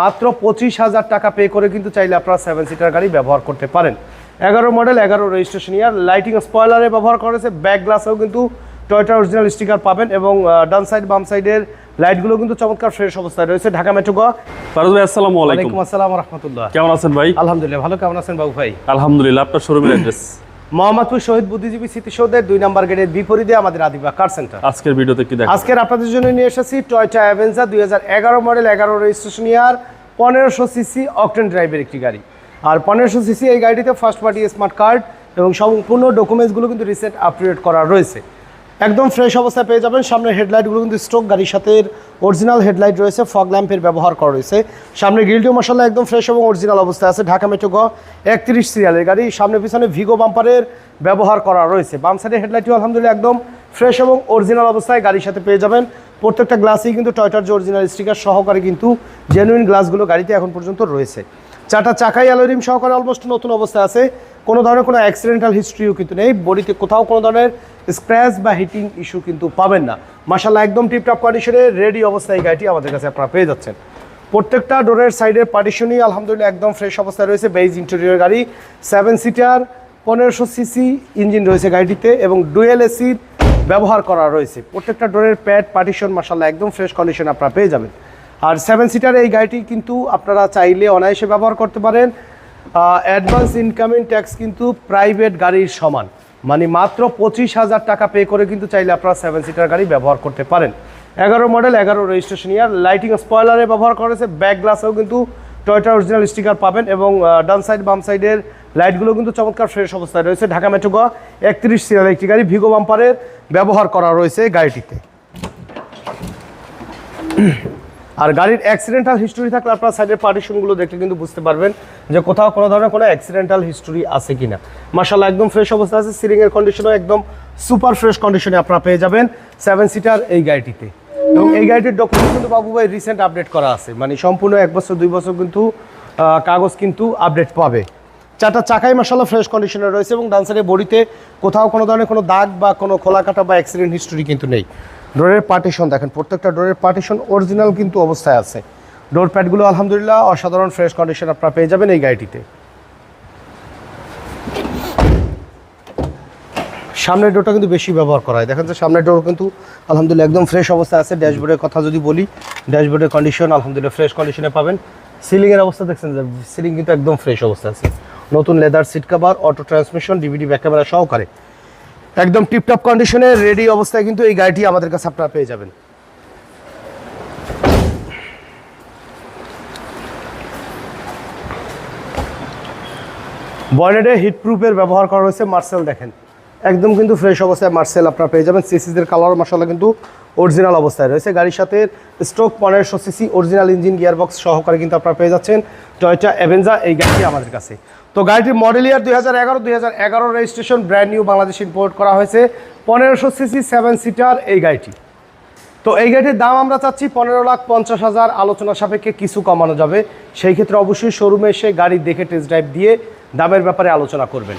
মাত্র পঁচিশ হাজার টাকা পে করে কিন্তু চাইলে আপনারা সেভেন সিটার গাড়ি ব্যবহার করতে পারেন। এগারো মডেল এগারো রেজিস্ট্রেশন ইয়ার লাইটিং স্পয়লারে ব্যবহার করেছে ব্যাক গ্লাসেও কিন্তু টয়টা অরিজিনাল স্টিকার পাবেন এবং ডান সাইড বাম সাইডের লাইটগুলো কিন্তু চমৎকার ফ্রেশ অবস্থায় রয়েছে। ঢাকা মেট্রো গ ফারুজ ভাই আসসালামু আলাইকুম। আসসালাম রহমতুল্লাহ। কেমন আছেন ভাই? আলহামদুলিল্লাহ ভালো। কেমন আছেন বাবু ভাই? আলহামদুলিল্লাহ আপনার শোরুমের অ্যাড্রেস মোহাম্মদপুর শহীদ বুদ্ধিজীবী স্মৃতিসৌধের দুই নম্বর গেটের বিপরীতে আমাদের আদিবা কার সেন্টার আজকের ভিডিওতে কি দেখা আজকের আপনাদের জন্য নিয়ে এসেছি টয়টা অ্যাভেঞ্জার দুই হাজার এগারো মডেল এগারো রেজিস্ট্রেশন ইয়ার পনেরোশো সিসি অকটেন ড্রাইভের একটি গাড়ি। আর পনেরোশো সিসি এই গাড়িটিতে ফার্স্ট পার্টি স্মার্ট কার্ড এবং সম্পূর্ণ ডকুমেন্টসগুলো কিন্তু রিসেন্ট আপডেট করা রয়েছে। একদম ফ্রেশ অবস্থায় পেয়ে যাবেন। সামনে হেডলাইটগুলো কিন্তু স্ট্রোক গাড়ির সাথে অরিজিনাল হেডলাইট রয়েছে ফগ ল্যাম্পের ব্যবহার করা রয়েছে। সামনে গিল্ডিও মশলা একদম ফ্রেশ এবং অরিজিনাল অবস্থায় আছে ঢাকা মেট্রো গ একত্রিশ সিরিয়ালের গাড়ি। সামনে পিছনে ভিগো বাম্পারের ব্যবহার করা রয়েছে। বাম সাইডের হেডলাইটটিও আলহামদুলিল্লাহ একদম ফ্রেশ এবং অরিজিনাল অবস্থায় গাড়ির সাথে পেয়ে যাবেন। প্রত্যেকটা গ্লাসেই কিন্তু টয়টার যে অরিজিনাল স্টিকার সহকারে কিন্তু জেনুইন গ্লাসগুলো গাড়িতে এখন পর্যন্ত রয়েছে। চারটা চাকাই অ্যালোরিম সহকারে অলমোস্ট নতুন অবস্থায় আছে। কোনো ধরনের কোনো অ্যাক্সিডেন্টাল হিস্ট্রিও কিন্তু নেই। বডিতে কোথাও কোনো ধরনের স্ক্র্যাচ বা হিটিং ইস্যু কিন্তু পাবেন না। মাসাল্লাহ একদম টিপটপ কন্ডিশনে রেডি অবস্থায় এই গাড়িটি আমাদের কাছে আপনারা পেয়ে যাচ্ছেন। প্রত্যেকটা ডোরের সাইডের পার্টিশনই আলহামদুলিল্লাহ একদম ফ্রেশ অবস্থায় রয়েছে। বেইজ ইন্টেরিয়র গাড়ি সেভেন সিটার পনেরোশো সিসি ইঞ্জিন রয়েছে গাড়িটিতে এবং ডুয়েল এসির ব্যবহার করা রয়েছে। প্রত্যেকটা ডোরের প্যাড পার্টিশন মাসাল্লাহ একদম ফ্রেশ কন্ডিশন আপনারা পেয়ে যাবেন। আর সেভেন সিটার এই গাড়িটি কিন্তু আপনারা চাইলে অনায়াসে ব্যবহার করতে পারেন। অ্যাডভান্স ইনকামিং ট্যাক্স কিন্তু প্রাইভেট গাড়ির সমান। মানে মাত্র পঁচিশ হাজার টাকা পে করে কিন্তু চাইলে আপনারা সেভেন সিটার গাড়ি ব্যবহার করতে পারেন। এগারো মডেল এগারো রেজিস্ট্রেশন ইয়ার লাইটিং স্পয়লারে ব্যবহার করেছে ব্যাক গ্লাসেও কিন্তু টয়টা অরিজিনাল স্টিকার পাবেন এবং ডান সাইড বাম সাইডের লাইটগুলো কিন্তু চমৎকার ফ্রেশ অবস্থায় রয়েছে। ঢাকা মেট্রো গ একত্রিশ সিরিয়াল একটি গাড়ি ভিগো বাম্পারের ব্যবহার করা রয়েছে গাড়িটিতে। আর গাড়ির অ্যাক্সিডেন্টাল হিস্টোরি থাকলে আপনার সাইডের পার্টিশনগুলো দেখলে কিন্তু বুঝতে পারবেন যে কোথাও কোনো ধরনের কোনো অ্যাক্সিডেন্টাল হিস্টোরি আছে কিনা। মার্শাল্লাহ একদম ফ্রেশ অবস্থা আছে সিলিংয়ের কন্ডিশনও একদম সুপার ফ্রেশ কন্ডিশনে আপনারা পেয়ে যাবেন সেভেন সিটার এই গাড়িটিতে। এবং এই গাড়িটির ডকুমেন্ট কিন্তু বাবু ভাই রিসেন্ট আপডেট করা আছে। মানে সম্পূর্ণ এক বছর, দুই বছর কিন্তু কাগজ কিন্তু আপডেট পাবে। চারটা চাকাই মাসাল্লাহ ফ্রেশ কন্ডিশনে রয়েছে এবং ডান্সারের বডিতে কোথাও কোনো ধরনের কোনো দাগ বা কোনো খোলা কাটা বা অ্যাক্সিডেন্ট হিস্টোরি কিন্তু নেই। ডোরের পার্টিশন দেখেন, প্রত্যেকটা ডোরের পার্টিশন অরিজিনাল কিন্তু অবস্থায় আছে। ডোর প্যাডগুলো আলহামদুলিল্লাহ অসাধারণ ফ্রেশ কন্ডিশন আপনারা পেয়ে যাবেন এই গাড়িটিতে। সামনের ডোরটা কিন্তু বেশি ব্যবহার করা হয়। দেখেন যে সামনের ডোর কিন্তু আলহামদুলিল্লাহ একদম ফ্রেশ অবস্থায় আছে। ড্যাশবোর্ডের কথা যদি বলি ড্যাশবোর্ডের কন্ডিশন আলহামদুলিল্লাহ ফ্রেশ কন্ডিশনে পাবেন। সিলিংয়ের অবস্থা দেখছেন যে সিলিং কিন্তু একদম ফ্রেশ অবস্থা আছে। নতুন leather seat cover auto transmission DVD back camera সহকারে। একদম টিপটপ কন্ডিশনে রেডি অবস্থায় কিন্তু এই গাড়িটি আমাদের কাছে আপনারা পেয়ে যাবেন। বয়নেডে হিট প্রুফের ব্যবহার করা হয়েছে মার্সেল দেখেন। একদম কিন্তু ফ্রেশ অবস্থায় মার্সেল আপনারা পেয়ে যাবেন। সিসিদের কালার মশলা কিন্তু অরিজিনাল অবস্থায় রয়েছে। গাড়ির সাথে স্ট্রোক পনেরোশো সিসি অরিজিনাল ইঞ্জিন গিয়ারবক্স সহকারে কিন্তু আপনারা পেয়ে যাচ্ছেন টয়টা অ্যাভেঞ্জা এই গাড়িটি আমাদের কাছে। তো গাড়িটির মডেল ইয়ার দুই হাজার এগারো, দুই হাজার এগারো registration brand new Bangladesh import করা হয়েছে। পনেরোশো সিসি সেভেন সিটার এই গাড়িটি। তো এই গাড়িটির দাম আমরা চাচ্ছি পনেরো লাখ পঞ্চাশ হাজার। আলোচনা সাপেক্ষে কিছু কমানো যাবে। সেই ক্ষেত্রে অবশ্যই শোরুমে এসে গাড়ি দেখে টেস্ট ড্রাইভ দিয়ে দামের ব্যাপারে আলোচনা করবেন।